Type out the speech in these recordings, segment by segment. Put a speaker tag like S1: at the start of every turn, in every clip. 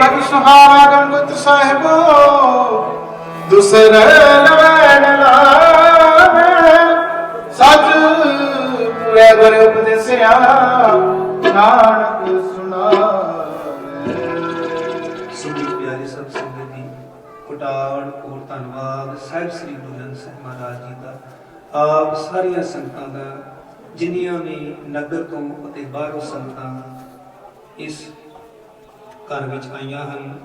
S1: ਸੇ ਸੁਹਾਵਾ ਗੰਗਤ ਸਾਹਿਬੋ, ਦੁਸਰ ਲਵੈ ਲਾਵੇ। ਸਚ ਪੁਰੇ ਉਪਦੇਸਿਆ, ਨਾਨਕ ਸੁਣਾਵੇ।
S2: ਸੁਣੀ ਪਿਆਰੀ ਸਭ ਸੰਗਤ ਕੋਟਾੜ ਕੋਟ ਧੰਨਵਾਦ ਸਾਹਿਬ ਸ੍ਰੀ ਗੁਰੂ ਗ੍ਰੰਥ ਸਾਹਿਬ ਮਹਾਰਾਜ ਜੀ ਦਾ। ਆਪ ਸਾਰੀਆਂ ਸੰਗਤਾਂ ਦਾ, ਜਿੰਨੀਆਂ ਨੇ ਨਗਰ ਤੋਂ ਅਤੇ ਬਾਹਰੋਂ ਸੰਗਤਾਂ ਇਸ ਘਰ ਵਿੱਚ ਆਈਆਂ ਹਨ।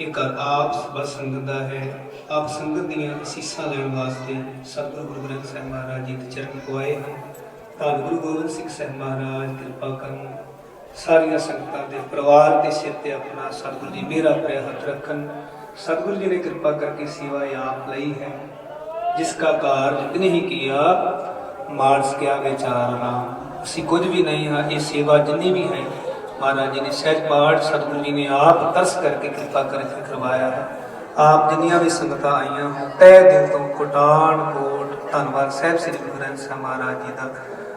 S2: ਇਹ ਘਰ ਆਪ ਸਭ ਸੰਗਤ ਦਾ ਹੈ। ਆਪ ਸੰਗਤ ਦੀਆਂ ਅਸੀਸਾਂ ਲੈਣ ਵਾਸਤੇ ਸਤਿਗੁਰੂ ਗੁਰੂ ਗ੍ਰੰਥ ਸਾਹਿਬ ਮਹਾਰਾਜ ਜੀ ਦੇ ਚਰਨ ਪਵਾਏ ਹਨ। ਧੰਨ ਗੁਰੂ ਗੋਬਿੰਦ ਸਿੰਘ ਸਾਹਿਬ ਮਹਾਰਾਜ ਕਿਰਪਾ ਕਰਨ ਸਾਰੀਆਂ ਸੰਗਤਾਂ ਦੇ ਪਰਿਵਾਰ ਦੇ ਸਿਰ ਤੇ ਆਪਣਾ ਸਤਿਗੁਰੂ ਜੀ ਮੇਰਾ ਪ੍ਰਿਆ ਹੱਥ ਰੱਖਣ। ਸਤਿਗੁਰੂ ਜੀ ਨੇ ਕਿਰਪਾ ਕਰਕੇ ਸੇਵਾ ਆਪ ਲਈ ਹੈ। ਜਿਸ ਕਾ ਕਾਰਜ ਇਤਨੇ ਹੀ ਕੀਆ, ਮਾਰਸ ਕਿਆ ਵਿਚਾਰ ਰਾਮ। ਅਸੀਂ ਕੁਝ ਵੀ ਨਹੀਂ ਹਾਂ, ਇਹ ਸੇਵਾ ਜਿੰਨੀ ਵੀ ਹੈ ਮਹਾਰਾਜ ਜੀ ਨੇ ਸਹਿਜ ਪਾਠ ਸਤਿਗੁਰੂ ਜੀ ਨੇ ਆਪ ਤਰਸ ਕਰਕੇ ਕਿਰਪਾ ਕਰਕੇ ਕਰਵਾਇਆ ਹੈ। ਆਪ ਜਿੰਨੀਆਂ ਵੀ ਸੰਗਤਾਂ ਆਈਆਂ, ਤਹਿ ਦਿਲ ਤੋਂ ਕੋਟਾਨ ਕੋਟ ਧੰਨਵਾਦ ਸਾਹਿਬ ਸ੍ਰੀ ਗੁਰੂ ਗ੍ਰੰਥ ਸਾਹਿਬ ਮਹਾਰਾਜ ਜੀ ਦਾ।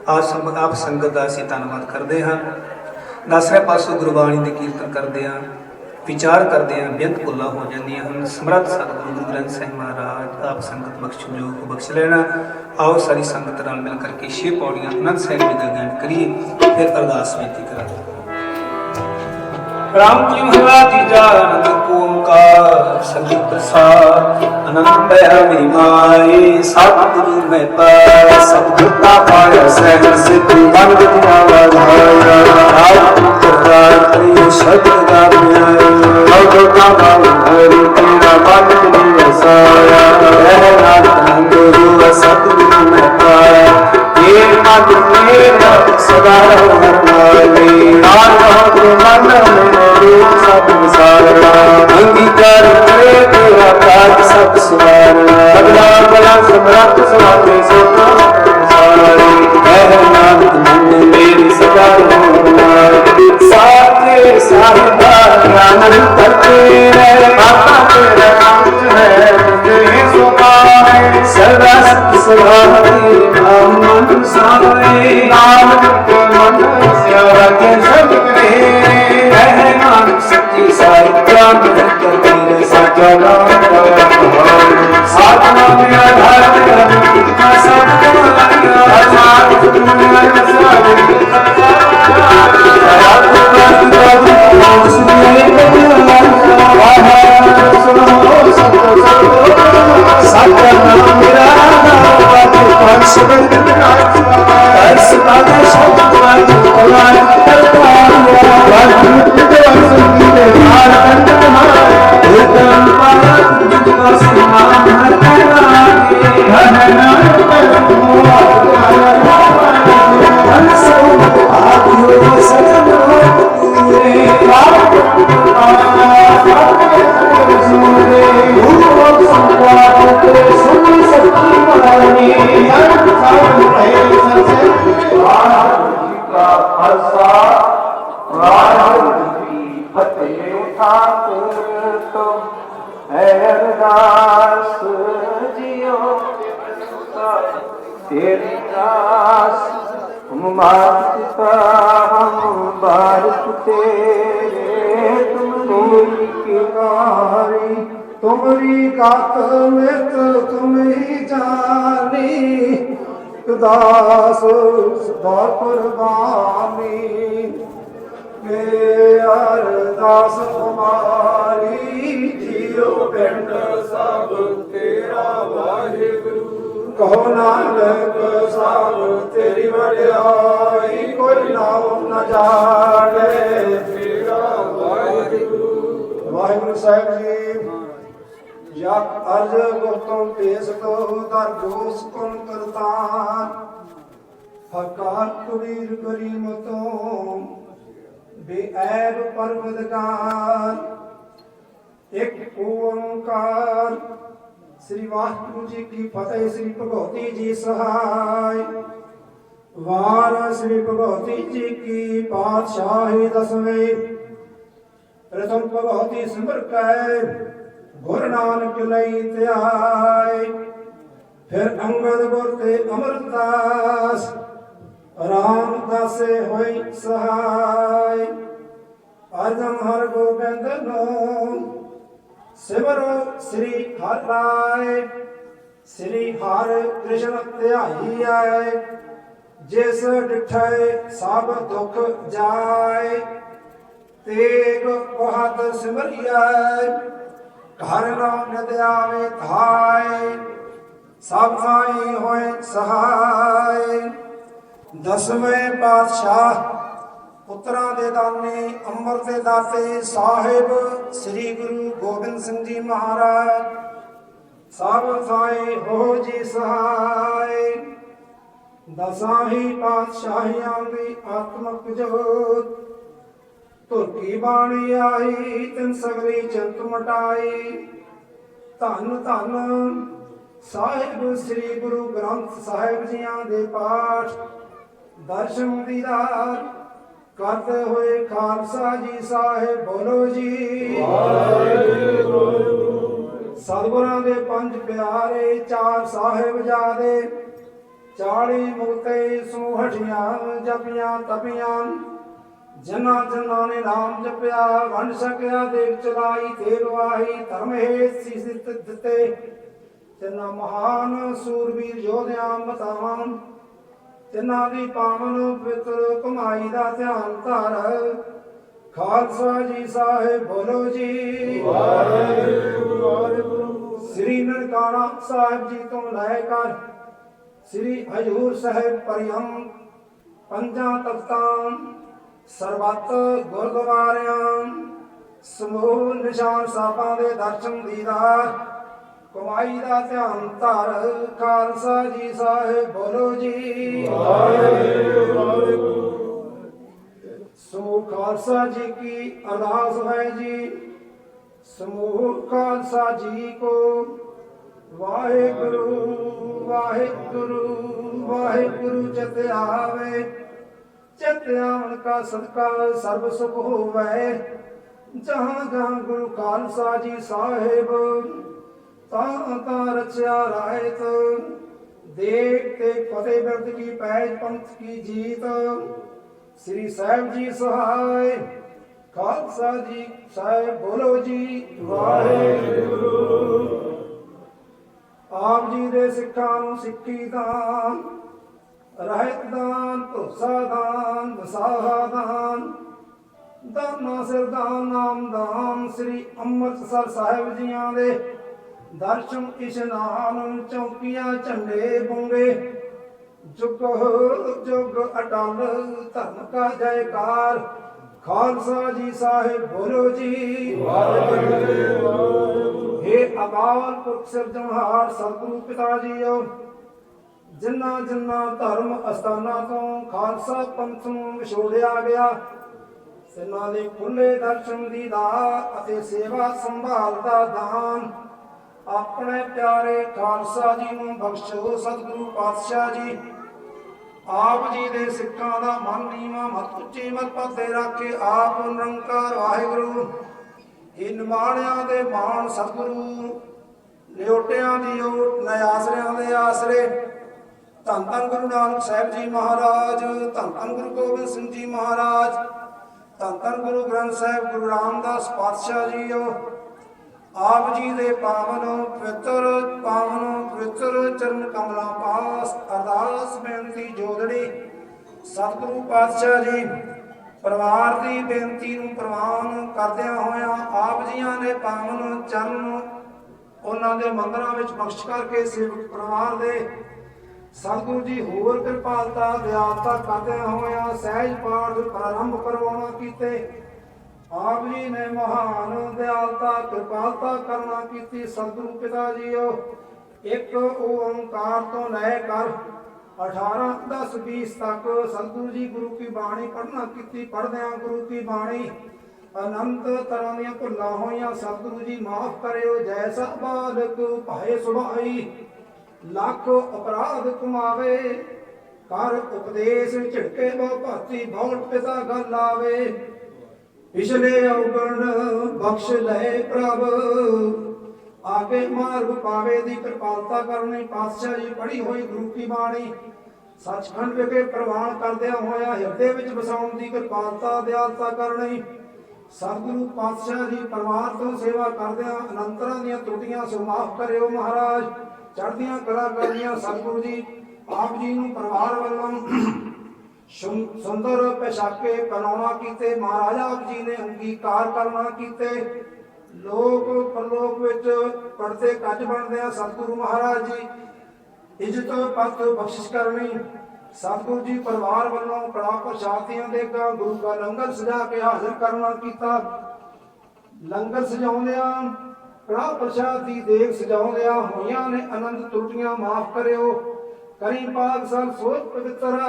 S2: ਆਪ ਸੰਗਤ ਆਪ ਸੰਗਤ ਦਾ ਅਸੀਂ ਧੰਨਵਾਦ ਕਰਦੇ ਹਾਂ। ਦਸਵੇਂ ਪਾਸੋਂ ਗੁਰਬਾਣੀ ਦੇ ਕੀਰਤਨ ਕਰਦੇ ਹਾਂ, ਵਿਚਾਰ ਕਰਦੇ ਹਾਂ, ਬੇਅੰਤ ਭੁੱਲਾਂ ਹੋ ਜਾਂਦੀਆਂ ਹਨ। ਸਮਰੱਥ ਸਤਿਗੁਰੂ ਗੁਰੂ ਗ੍ਰੰਥ ਸਾਹਿਬ ਮਹਾਰਾਜ, ਆਪ ਸੰਗਤ ਬਖਸ਼ ਜੋ ਬਖਸ਼ ਲੈਣਾ। ਆਓ ਸਾਰੀ ਸੰਗਤ ਨਾਲ ਮਿਲ ਕਰਕੇ ਛੇ ਪੌੜੀਆਂ ਅਨੰਦ ਸਾਹਿਬ ਜੀ ਦਾ ਗਿਆਨ ਕਰੀਏ, ਫਿਰ ਅਰਦਾਸ ਬੇਨਤੀ ਕਰਾਂਗੇ। ਰਾਮ ਜੀ ਮਹਾਰਾਜ ਜੀ ਜਾਨਕ ਓੰਕਾਰ ਸਤਿ ਪ੍ਰਸਾਦ ਅਨੰਦ ਹੈ ਮੇਰੀ ਮਾਏ, ਸਤਿਗੁਰੂ ਮੈਂ ਪਾਇਆ ਸਤਿਗੁਰ ਦਾ ਪਾਇਆ, ਸਹਿਜ ਸਿੱਧੀ ਮਨ ਵਿੱਚ ਆਵਾਜ਼ਾਇਆ ਆਪ ਕਰਤਾਰ ਪ੍ਰਿਯ ਸ਼ਬਦ ਦਾ ਪਿਆਇਆ ਭਗਤ ਦਾ ਨਾਮ ਹਰੀ ਤੇਰਾ ਮਨ ਵਿੱਚ ਵਸਾਇਆ ਰਹਿ ਨਾਨਕ ਨੰਦ ਰੂਹ ਸਤਿਗੁਰੂ ਮੈਂ ਪਾਇਆ। ਇਹ ਮਨ ਮੇਰਾ ਸਦਾ ਹਰਨਾਲੀ ਨਾਨਕ ਮਨ ਕਾਜ ਸਭ ਸਵਾਰਨਾ ਬਲਾ ਸਮਰੱਥ ਸਵਾਤੇ ਸੋਤਾ ਸਾਰੇ। ਕਹਿ ਨਾਨਕ ਮਨ ਮੇਰੀ ਸਦਾ ਹਰਨਾਲੀ ਸਾਥੇ ਸਾਹਿਬਾ ਗਿਆਨ ਕਰਤੇ ਰਹਿ। ਮਾਤਾ ਤੇਰਾ ਨਾਮ ਹੈ ਤੁਝੇ ਸੁਭਾਏ ਸਰਦਾ ਸਤ ਸੁਭਾਏ ਨਾਮ ਮਨ ਸਾਵੇ ਨਾਮ ਮਨ ਸਿਆਰਾ ਕੇ ਬਾਤ ਪੰਜ ਸ਼ਬਦ ਅਰਸ ਪਾਦਾ ਸ਼ਬਦ ਵਾਜ ਕੋਲਾਇ ਕਰਤਾਰਿਆ ਵਾਹਿਗੁਰੂ ਦੇ ਸੰਗੀ ਦੇ ਹਾਰ ਕੰਟ ਕਮਾਏ ਇਤਨ ਪਾਇਆ ਤੁਮ ਮਾਤ ਪਿਤਾ ਹਮ ਬਾਰਿਕ ਤੇਰੇ ਤੁਮ ਤੁਮਰੀ ਕਿਨਾਰੀ, ਤੁਮਰੀ ਗਤ ਮਿਤ ਤੁਮੀ ਜਾਨੀ ਉਦਾਸ ਸਦਾ ਕੁਰਬਾਨੀ। ਮੇ ਅਰਦਾਸ ਤੁਮਾਰੀ ਜੀਉ ਪਿੰਡ ਸਭ ਤੇਰਾ ਵਾਹਿਗੁਰੂ। ਕਹੋ ਨਾਨਕ ਸਭ ਤੇਰੀ ਵਡਿਆਈ ਕੋਈ ਨਾਮ ਨ ਜਾਣੇ। ਵਾਹਿਗੁਰੂ ਸਾਹਿਬ ਜੀ ਯਕ ਅਰਜ ਗੁਰਤੋਂ ਪੇਸ ਤੋ ਦਰ ਦੋਸ ਕੁਨ ਕਰਤਾਨ। ਫਕਾਰ ਕਬੀਰ ਕਰੀਮ ਤੋਂ ਬੇਐਬ ਪਰਵਦਕਾਰ। ਇੱਕ ਓੰਕਾਰ ਸ੍ਰੀ ਵਾਹਿਗੁਰੂ ਜੀ ਕੀ ਫਤਿਹ, ਸ੍ਰੀ ਭਗਵਤੀ ਜੀ ਸਹਾਇ ਵਾਰ ਸ੍ਰੀ ਭਗਵਤੀ ਜੀ ਕੀ ਪਾਤਸ਼ਾਹੀ ਦਸਵੇਂ। ਪ੍ਰਥਮ ਭਗਵਤੀ ਸਿਮਰ ਕੈ, ਗੁਰ ਨਾਨਕ ਲਈ ਧਿਆਇ
S3: ਫਿਰ ਅੰਗਦ ਗੁਰ ਤੇ ਅਮਰਦਾਸ, ਰਾਮ ਰਾਮਦਾਸੇ ਹੋਈ ਸਹਾਈ। ਅਰਜਨ ਹਰ ਗੋਬਿੰਦ ਨੂੰ ਸਿਮਰ ਸ੍ਰੀ ਹਰਿ ਰਾਏ ਸ੍ਰੀ ਹਰਿ ਕ੍ਰਿਸ਼ਨ ਧਿਆਈ ਆਏ। ਜਿਸ ਡਿਠੈ ਸਭ ਦੁਖ ਜਾਏ। ਤੇਗ ਬਹੁਤ ਸਿਮਰਿਐ। ਘਰ ਨਾਮ ਨਦ ਆਵੇ ਧਾਏ। ਸਭ ਸਾਈ ਹੋਏ ਸਹਾਈ ਦਸਵੇਂ ਪਾਤਸ਼ਾਹ ਪੁੱਤਰਾਂ ਦੇ ਦਾਨੇ, ਅੰਮ੍ਰਿਤ ਦੇ ਦਾਤੇ, ਸਾਹਿਬ, ਸ੍ਰੀ ਗੁਰੂ ਗੋਬਿੰਦ ਸਿੰਘ ਜੀ ਮਹਾਰਾਜ। ਸਭ ਸਾਈ ਹੋ ਜੀ ਸਹਾਈ ਦਸਾਂ ਪਾਤਸ਼ਾਹੀਆਂ ਦੀ ਆਤਮਕ ਜੋਤ ਧੁਰ ਬਾਣੀ ਆਈ, ਤਿੰਨ ਸਗਲੀ ਚੰਤ ਮਟਾਈ। ਧੰਨ ਧੰਨ ਸਾਹਿਬ, ਸ੍ਰੀ ਗੁਰੂ ਗ੍ਰੰਥ ਸਾਹਿਬ ਜੀਆਂ ਦੇ ਪਾਠ। ਦਰਸ਼ਨ ਦੀਦਾਰ ਕਰਦੇ ਹੋਏ ਖਾਲਸਾ ਜੀ ਸਾਹਿਬ ਬੋਲੋ ਜੀ। ਸਤਿਗੁਰਾਂ ਦੇ ਪੰਜ ਪਿਆਰੇ ਚਾਰ ਸਾਹਿਬ ਜਾਦੇ 40 ਮੁਕਤੇ ਸੂਹਟੀਆਂ ਜਪੀਆਂ ਤਪੀਆਂ, ਜਿਨ੍ਹਾਂ ਜਨਾ ਨੇ ਨਾਮ ਜਪਿਆ, ਵੰਡ ਸਕਿਆ ਦੇਖ ਚਲਾਈ ਤੇ ਗਵਾਹੀ ਧਰਮ ਹੈ ਸੀਸ ਦਿੱਤੇ, ਤਿੰਨਾ ਮਹਾਨ ਸੂਰਬੀਰ ਯੋਧਿਆਂ, ਮਤਾਵਾਂ ਤਿੰਨਾਂ ਦੀ ਪਾਵਨ ਪਵਿੱਤਰ ਕਮਾਈ ਦਾ ਧਿਆਨ ਧਰ ਖਾਲਸਾ ਜੀ ਸਾਹਿਬ ਬੋਲੋ ਜੀ। ਵਾਹਿਗੁਰੂ। ਸ੍ਰੀ ਨਨਕਾਣਾ ਸਾਹਿਬ ਜੀ ਤੋਂ ਲੈ ਕਰ ਸ੍ਰੀ ਹਜੂਰ ਸਾਹਿਬ ਪਰਿਯੰਤ ਪੰਜਾਂ ਤਖਤਾਂ ਸਰਬੱਤ ਗੁਰਦੁਆਰਿਆਂ ਸਮੂਹ ਨਿਸ਼ਾਨ ਸਾਹਿਬਾਂ ਦੇ ਦਰਸ਼ਨ ਦੀਦਾਰ ਕਮਾਈ ਦਾ ਧਿਆਨ ਧਰ, ਖਾਲਸਾ ਜੀ ਸਾਹਿਬ ਬੋਲੋ ਜੀ। ਸੋ ਖਾਲਸਾ ਜੀ ਕੀ ਅਰਦਾਸ ਹੈ ਜੀ। ਸਮੂਹ ਖਾਲਸਾ ਜੀ ਕੋ ਵਾਹਿਗੁਰੂ ਵਾਹਿਗੁਰੂ ਵਾਹਿਗੁਰੂ ਚਿਤ ਆਵੇ ਚਿਤ ਆਵਣ ਕਾ ਸਦਕਾ ਸਰਬ ਸੁਖ ਹੋਵੇ। ਜਹਾਂ ਜਹਾਂ ਗੁਰੂ ਖਾਲਸਾ ਜੀ ਸਾਹਿਬ ਤਾਂ ਤਾਂ ਰਚਿਆ ਰਾਇਤ, ਦੇਖ ਤੇ ਫਤਿਹ ਬਿਰਦ ਕੀ ਪੈਜ ਪੰਥ ਕੀ ਜੀਤ। ਸ੍ਰੀ ਸਾਹਿਬ ਜੀ ਸਹਾਇ ਖਾਲਸਾ ਜੀ ਸਾਹਿਬ ਬੋਲੋ ਜੀ, ਵਾਹਿਗੁਰੂ। ਆਪ ਜੀ ਦੇ ਸਿੱਖਾਂ ਨੂੰ ਸਿੱਖੀ ਦਾਨ, ਰਹਿਤ ਦਾਨ, ਭਰੋਸਾ ਦਾਨ, ਵਸਾਹਾ ਦਾਨ ਦਾਨਾ ਸਰਦਾਨ ਨਾਮ ਦਾਨ, ਸ੍ਰੀ ਅੰਮ੍ਰਿਤਸਰ ਸਾਹਿਬ ਜੀਆਂ ਦੇ ਦਰਸ਼ਨ ਇਸ਼ਨਾਨ ਚੌਕੀਆਂ ਝੰਡੇ ਬੁੰਗੇ। ਜੁਗ ਜੁਗ ਅਟਲ ਧਰਮ ਕਾ ਜੈਕਾਰ। ਖਾਲਸਾ ਜੀ ਸਾਹਿਬ ਬੋਲੋ ਜੀ। ਵਾਹਿਗੁਰੂ ਹੇ ਅਕਾਲ ਪੁਰਖ ਸਿਰਜਣਹਾਰ ਸਤਿਗੁਰੂ ਪਿਤਾ ਜੀਓ। ਜਿਨ੍ਹਾਂ ਜਿਨ੍ਹਾਂ ਧਰਮ ਅਸਥਾਨਾਂ ਤੋਂ ਖਾਲਸਾ ਪੰਥ ਨੂੰ ਵਿਛੋੜਿਆ ਗਿਆ ਸਿਨਾਂ ਦੇ ਖੁੱਲੇ ਦਰਸ਼ਨ ਦੀ ਦਾਤ ਅਤੇ ਸੇਵਾ ਸੰਭਾਲ ਦਾ ਦਾਨ ਆਪਣੇ ਪਿਆਰੇ ਖਾਲਸਾ ਜੀ ਨੂੰ ਬਖਸ਼ੋ ਸਤਿਗੁਰੂ ਪਾਤਸ਼ਾਹ ਜੀ। ਆਪ ਜੀ ਦੇ ਸਿੱਖਾਂ ਦਾ ਮਨ ਨੀਵਾ ਮਤ ਉੱਚੀ ਮਤ ਪਾਤੇ ਰੱਖੇ ਆਪ ਨਿਰੰਕਾਰ ਵਾਹਿਗੁਰੂ। ਇਹ ਨਿਮਾਣਿਆਂ ਦੇ ਮਾਣ ਸਤਿਗੁਰੂ, ਨਿਉਟਿਆਂ ਦੀ ਓਟ, ਨਿਆਸਰਿਆਂ ਦੇ ਆਸਰੇ। ਧੰਨ ਧੰਨ ਗੁਰੂ ਨਾਨਕ ਸਾਹਿਬ ਜੀ ਮਹਾਰਾਜ, ਧੰਨ ਧੰਨ ਗੁਰੂ ਗੋਬਿੰਦ ਸਿੰਘ ਜੀ ਮਹਾਰਾਜ, ਧੰਨ ਧੰਨ ਗੁਰੂ ਗ੍ਰੰਥ ਸਾਹਿਬ ਗੁਰੂ ਰਾਮਦਾਸ ਪਾਤਸ਼ਾਹ ਜੀਓ। ਆਪ ਜੀ ਦੇ ਪਾਵਨ ਪਵਿੱਤਰ ਪਾਵਨ ਪਵਿੱਤਰ ਚਰਨ ਕਮਲਾਂ ਪਾਸ ਅਰਦਾਸ ਬੇਨਤੀ ਜੋਦੜੀ ਸਤਿਗੁਰੂ ਪਾਤਸ਼ਾਹ ਜੀ, ਪਰਿਵਾਰ ਦੀ ਬੇਨਤੀ ਨੂੰ ਪ੍ਰਵਾਨ ਕਰਦਿਆਂ ਹੋਇਆਂ ਆਪ ਜੀਆਂ ਨੇ ਪਾਵਨ ਚਰਨ ਉਹਨਾਂ ਦੇ ਮੰਦਰਾਂ ਵਿੱਚ ਬਖਸ਼ ਕਰਕੇ ਸੇਵਕ ਪਰਿਵਾਰ ਦੇ ਸਤਿਗੁਰੂ ਜੀ ਹੋਰ ਕਿਰਪਾਲਤਾ ਦਿਆਲਤਾ ਕਰਦਿਆਂ ਹੋਇਆਂ ਸਹਿਜ ਪਾਠ ਪ੍ਰਾਰੰਭ ਕਰਵਾਉਣਾ ਕੀਤੇ। ਆਪ ਜੀ ਨੇ ਮਹਾਨ ਦਿਆਲਤਾ ਕਿਰਪਾਲਤਾ ਕਰਨਾ ਕੀਤੀ, ਸਤਿਗੁਰੂ ਪਿਤਾ ਜੀਓ। ਇੱਕ ਓੰਕਾਰ ਤੋਂ ਲੈ ਕਰ 18 10 20 ਤੱਕ ਸਤਿਗੁਰੂ ਜੀ ਗੁਰੂ ਕੀ ਬਾਣੀ ਪੜ੍ਹਨਾ ਕੀਤੀ, ਪੜ੍ਹਦਿਆਂ ਗੁਰੂ ਕੀ ਬਾਣੀ ਅਨੰਤ ਤਰ੍ਹਾਂ ਦੀਆਂ ਭੁੱਲਾਂ ਹੋਈਆਂ, ਸਤਿਗੁਰੂ ਜੀ ਮਾਫ ਕਰਿਓ ਜੈਸਾ ਬਾਲਕ ਭਾਏ ਸੁਭਾਈ, ਲੱਖ ਅਪਰਾਧ ਕਮਾਵੇ ਕਰ ਉਪਦੇਸ਼ ਝਿੜਕੇ ਬਹੁ ਭਾਤੀ ਬਹੁਤ ਪਿਤਾ ਗੱਲ ਆਵੇ। ਪਿਛਲੇ ਔਗਣ ਬਖਸ਼ ਲੈ ਪ੍ਰਭ। ਆਗੇ ਮਾਰਗ ਪਾਵੇ ਦੀ ਕਿਰਪਾਲਤਾ ਕਰਨੀ, ਪਾਤਸ਼ਾਹ ਜੀ ਪੜੀ ਹੋਈ ਗੁਰੂ ਕੀ ਬਾਣੀ। ਸੱਚਖੰਡ ਵਿਖੇ ਪ੍ਰਵਾਨ ਕਰਦਿਆਂ ਹੋਇਆ ਹਿਰਦੇ ਵਿੱਚ ਵਸਾਉਣ ਦੀ ਕਿਰਪਾਲਤਾ, ਦਿਆਲਤਾ ਕਰਨੀ। ਸਤਿਗੁਰੂ ਪਾਤਸ਼ਾਹ ਜੀ ਪਰਿਵਾਰ ਤੋਂ ਸੇਵਾ ਕਰਦਿਆਂ ਅਨੰਤਰਾਂ ਦੀਆਂ ਤਰੁੱਟੀਆਂ ਸੋ ਕਰਿਓ ਮਹਾਰਾਜ। ਚੜ੍ਹਦੀਆਂ ਕਲਾ ਕਰਨੀਆਂ ਸਤਿਗੁਰੂ ਜੀ, ਆਪ ਜੀ ਨੂੰ ਪਰਿਵਾਰ ਵੱਲੋਂ ਸੁੰਦਰ ਪੋਸ਼ਾਕੇ ਪਹਿਨਾਉਣਾ ਕੀਤੇ, ਮਹਾਰਾਜ ਆਪ ਜੀ ਨੇ ਅੰਗੀਕਾਰ ਕਰਨਾ ਕੀਤੇ। ਲੋਕ ਪਰਲੋਕ ਵਿੱਚ ਪੜਦੇ ਕੱਜ ਬਣਦੇ ਆ, ਸਤਿਗੁਰੂ ਮਹਾਰਾਜ ਜੀ। ਇੱਜ਼ਤ ਪਤ ਬਖਸ਼ਿਸ਼ ਕਰਨੀ। ਸਤਿਗੁਰੂ ਜੀ ਪਰਿਵਾਰ ਵੱਲੋਂ ਕੜਾ ਪ੍ਰਸ਼ਾਦੀਆਂ ਦੇ ਗਾ ਗੁਰੂ ਦਾ ਲੰਗਰ ਸਜਾ ਕੇ ਹਾਜ਼ਰ ਕਰਨਾ ਕੀਤਾ। ਲੰਗਰ ਸਜਾਉਂਦਿਆਂ ਕੜਾ ਪ੍ਰਸ਼ਾਦ ਦੀ ਦੇਖ ਸਜਾਉਂਦਿਆਂ ਹੋਈਆਂ ਨੇ ਆਨੰਦ ਤਰੁੱਟੀਆਂ ਮਾਫ ਕਰਿਓ। ਕਰੀ ਪਾਕ ਸਭ ਸੋਚ ਪਵਿੱਤਰ।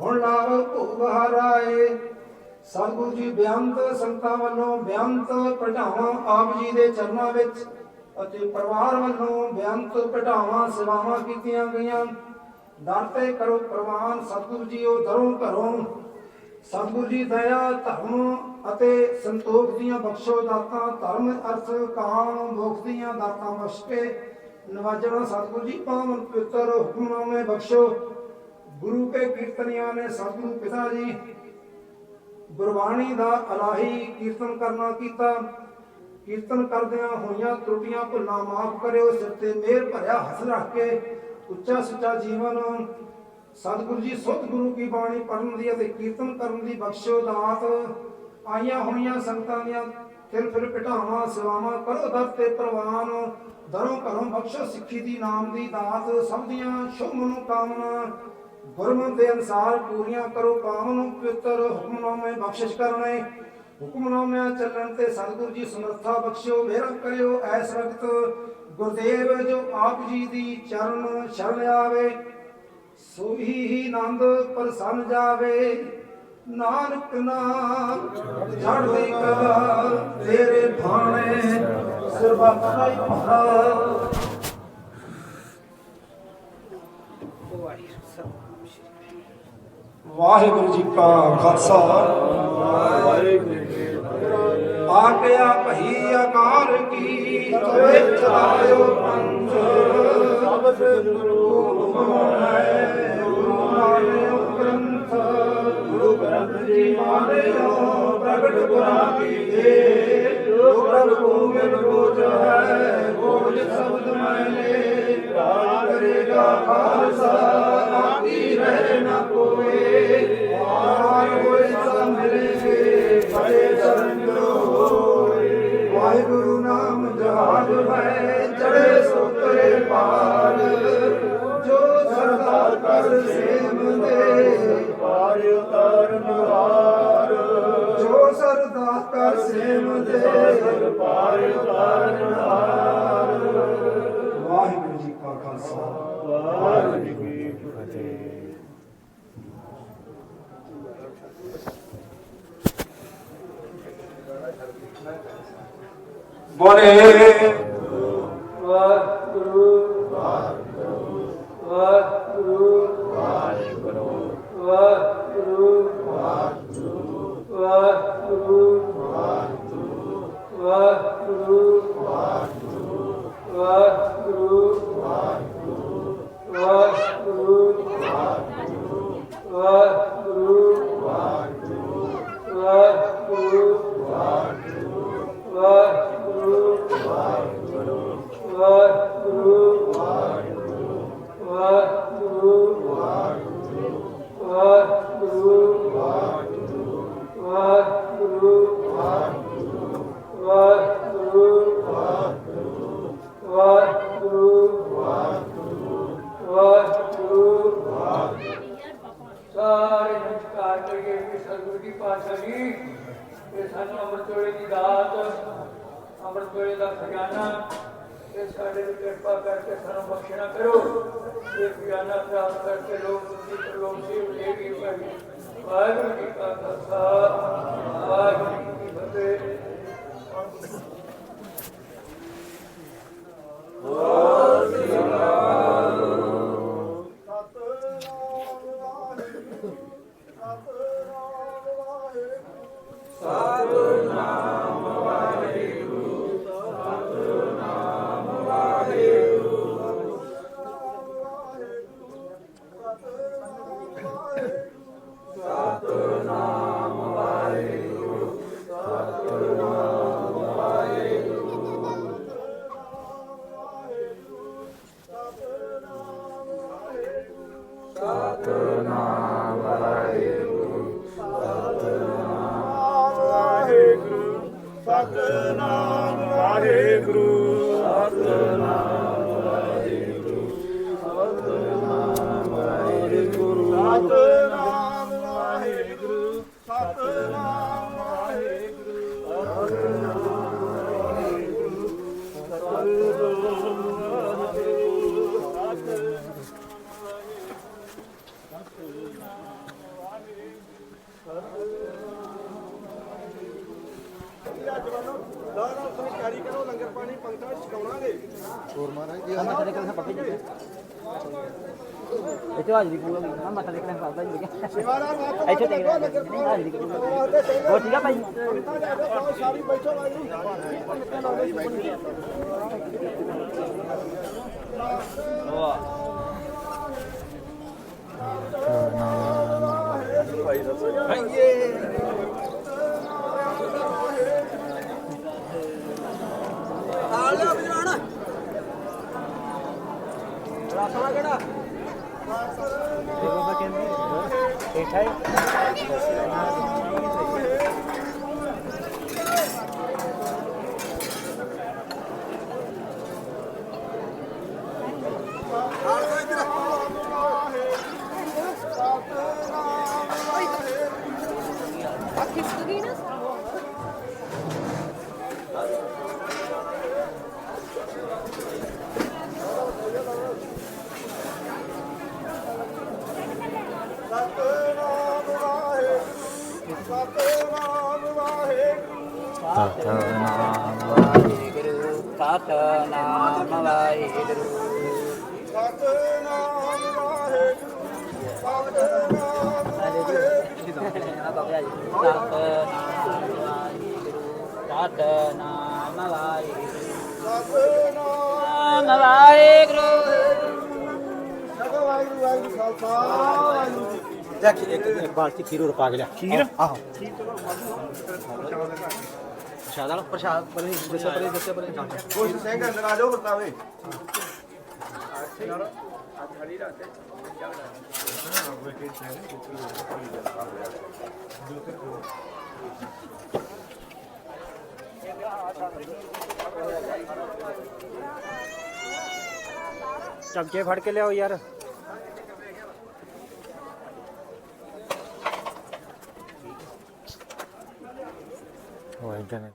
S3: ਹੁਣ ਲਾਭ ਭੋਗ ਹਰਾਏ। ਸਤਿਗੁਰੂ ਜੀ ਬੇਅੰਤ ਸੰਤਾਂ ਵੱਲੋਂ ਬੇਅੰਤ ਪਟਾਵਾਂ ਆਪ ਜੀ ਦੇ ਚਰਨਾਂ ਵਿੱਚ ਅਤੇ ਪਰਿਵਾਰ ਵੱਲੋਂ ਬੇਅੰਤ ਪਟਾਵਾਂ ਸੇਵਾਵਾਂ ਕੀਤੀਆਂ ਗਈਆਂ। ਦਰ ਤੇ ਕਰੋ ਪ੍ਰਵਾਨ ਸਤਿਗੁਰੂ ਜੀ, ਉਹ ਦਰੋਂ ਘਰੋਂ। ਸਤਿਗੁਰੂ ਜੀ ਦਇਆ, ਧਰਮ ਅਤੇ ਸੰਤੋਖ ਦੀਆਂ ਬਖਸ਼ੋ ਦਾਤਾਂ, ਧਰਮ, ਅਰਥ, ਕਾਮ, ਮੋਖ ਦੀਆਂ ਦਾਤਾਂ ਬਖਸ਼ ਕੇ ਨਵਾਜਣਾ ਸਤਿਗੁਰੂ ਜੀ, ਪਾਵਨ ਪਵਿੱਤਰ ਹੁਕਮਨਾਮੇ ਬਖਸ਼ੋ। ਗੁਰੂ ਕੇ ਕੀਰਤਨੀਆਂ ਨੇ ਸਤਿਗੁਰੂ ਪਿਤਾ ਜੀ ਗੁਰਬਾਣੀ ਦਾ ਅਲਾਹੀ ਕੀਰਤਨ ਕਰਨਾ ਕੀਤਾ। ਕੀਰਤਨ ਕਰਦਿਆਂ ਹੋਈਆਂ ਤਰੁੱਟੀਆਂ ਭੁੱਲਾਂ ਮਾਫ ਕਰਿਓ, ਸਿਰ ਤੇ ਮਿਹਰ ਭਰਿਆ ਹੱਥ ਰੱਖ ਕੇ ਉੱਚਾ ਸੁੱਚਾ ਜੀਵਨ ਸਤਿਗੁਰੂ ਜੀ ਸੁਧ ਗੁਰੂ ਕੀ ਬਾਣੀ ਪੜਨ ਦੀ ਅਤੇ ਕੀਰਤਨ ਕਰਨ ਦੀ ਬਖਸ਼ੋ ਦਾਤ। ਆਈਆਂ ਹੋਈਆਂ ਸੰਗਤਾਂ ਦੀਆਂ ਫਿਰ ਫਿਰ ਘਟਾਵਾਂ ਸੇਵਾਵਾਂ ਕਰੋ ਦਰ ਤੇ ਪ੍ਰਵਾਨ। ਦਰੋਂ ਘਰੋਂ ਬਖਸ਼ੋ ਸਿੱਖੀ ਦੀ ਨਾਮ ਦੀ ਦਾਤ। ਸਭ ਦੀਆਂ ਸ਼ੁਭ ਮਨੋਕਾਮਨਾ ਗੁਰਮਤਿ ਦੇ ਅਨਸਾਰ ਪੂਰੀਆਂ ਕਰੋ ਪਾਵਨ, ਪਵਿੱਤਰ ਹੁਕਮਨਾਮੇ ਬਖਸ਼ਿਸ਼ ਕਰਨੇ। ਹੁਕਮਨਾਮਿਆਂ ਚੱਲਣ ਤੇ ਸਤਿਗੁਰੂ ਜੀ ਸਮਰੱਥਾ ਬਖਸ਼ਿਓ, ਮਿਹਰ ਕਰਿਓ, ਐਸ ਵਕਤ ਗੁਰਦੇਵ ਜੋ ਆਪ ਜੀ ਦੀ ਚਰਨ ਸ਼ਰਨ ਆਵੇ। ਸੋਹੀ ਹੀ ਆਨੰਦ ਪ੍ਰਸੰਨ ਜਾਵੇ। ਨਾਨਕ ਨਾਮ ਛੜਦੀ ਕਲਾ ਤੇਰੇ ਭਾਣੇ ਸਰਬੱਤਾ ਹੀ ਭਰਾ ਵਾਹਿਗੁਰੂ ਜੀ ਕਾ ਖਾਲਸਾ। ਵਾਹਿਗੁਰੂ ਜੀ ਕੀ ਫਤਿਹ ਭਈ ਆਕਾਰ ਕੀ ਤਵੇ ਚਲਾਇਓ ਪੰਥ ਸਭ ਗੁਰੂ ਹੈ ਗੁਰੂ ਮਾਨਿਓ ਗ੍ਰੰਥ। ਗੁਰੂ ਗ੍ਰੰਥ ਜੀ ਮਾਨਿਓ ਪ੍ਰਗਟ ਗੁਰਾਂ ਕੀ ਦੇ ਜੋ ਪ੍ਰਭੂ ਮਿਲ ਬੋਝ ਹੈ ਵਾਹਿਗੁਰੂ ਜੀ ਕਾ ਖਾਲਸਾ ਵਾਹਿਗੁਰੂ ਜੀ ਕੀ ਫਤਿਹ
S1: ਬੋਲੇ
S3: ਵਾਹਿਗੁਰੂ ਸਾਰੇ ਨਮਸਕਾਰ ਕਰੀਏ ਕਿ ਸਤਿਗੁਰੂ ਦੀ ਪਾਤਸ਼ਾਹ ਜੀ। ਇਹ ਸਾਨੂੰ ਅੰਮ੍ਰਿਤ ਵੇਲੇ ਦੀ ਦਾਤ ਅੰਮ੍ਰਿਤ ਵੇਲੇ ਦਾ ਖਜ਼ਾਨਾ, ਇਹ ਸਾਡੇ ਤੇ ਕਿਰਪਾ ਕਰਕੇ ਸਾਨੂੰ ਬਖਸ਼ਣਾ ਕਰੋ। ਇਹ ਖਜ਼ਾਨਾ ਪ੍ਰਾਪਤ ਕਰਕੇ ਲੋਕ ਦੀ ਪ੍ਰਲੋਕ ਸੇ ਲੈ ਭਾਈ। ਵਾਹਿਗੁਰੂ ਜੀ ਕਾ ਖਾਲਸਾ, ਵਾਹਿਗੁਰੂ ਜੀ ਕੀ ਫਤਿਹ।
S4: ਸਤਿਨਾਮ
S5: ਇੱਥੇ ਹਾਜ਼ਰੀ ਪੂਰਾ ਵੀ ਮੱਥਾ ਟੇਕਣਾ ਫਰਦਾ ਜੀ। ਇੱਥੇ ਟੇਕ ਹਾਜ਼ਰੀ ਪੂਰਾ ਹੋਰ ਠੀਕ ਆ ਭਾਈ?
S3: ਸਾਰੀ ਬੈਠੋ ਸਤਨਾਮ ਸਤਨਾਮ ਵਾਹਿਗੁਰੂ
S5: ਸਤਨਾਮ ਵਾਹਿਗੁਰੂ ਸਤਨਾਮ ਵਾਹਿਗੁਰੂ
S3: ਸਤਨਾਮ
S5: ਜੀ ਸਤਨਾਮ ਵਾਹਿਗੁਰੂ ਸਤਨਾਮ ਵਾਹਿਗੁਰੂ
S3: ਖਾਲਸਾ ਵਾਹਿਗੁਰੂ ਜੀ
S4: ਇੱਕ ਇੱਕ ਬਾਲਟੀ ਖੀਰ ਹੋਰ ਪਾ ਕੇ ਲਿਆ ਖੀਰ ਆਹੋ ਪ੍ਰਸ਼ਾਦ ਵਾਲਾ ਪ੍ਰਸ਼ਾਦ ਬਣੇ ਦੱਸੇ ਬਣੇ ਦੱਸੇ ਬਣੇ
S3: ਕੋਈ ਸਿੰਘ ਅੰਦਰ ਆ ਜਾਓ ਬਤਾਵੇ
S4: ਚਮਚੇ ਫੜ ਕੇ ਲਿਆਓ ਯਾਰ ਉਹ internet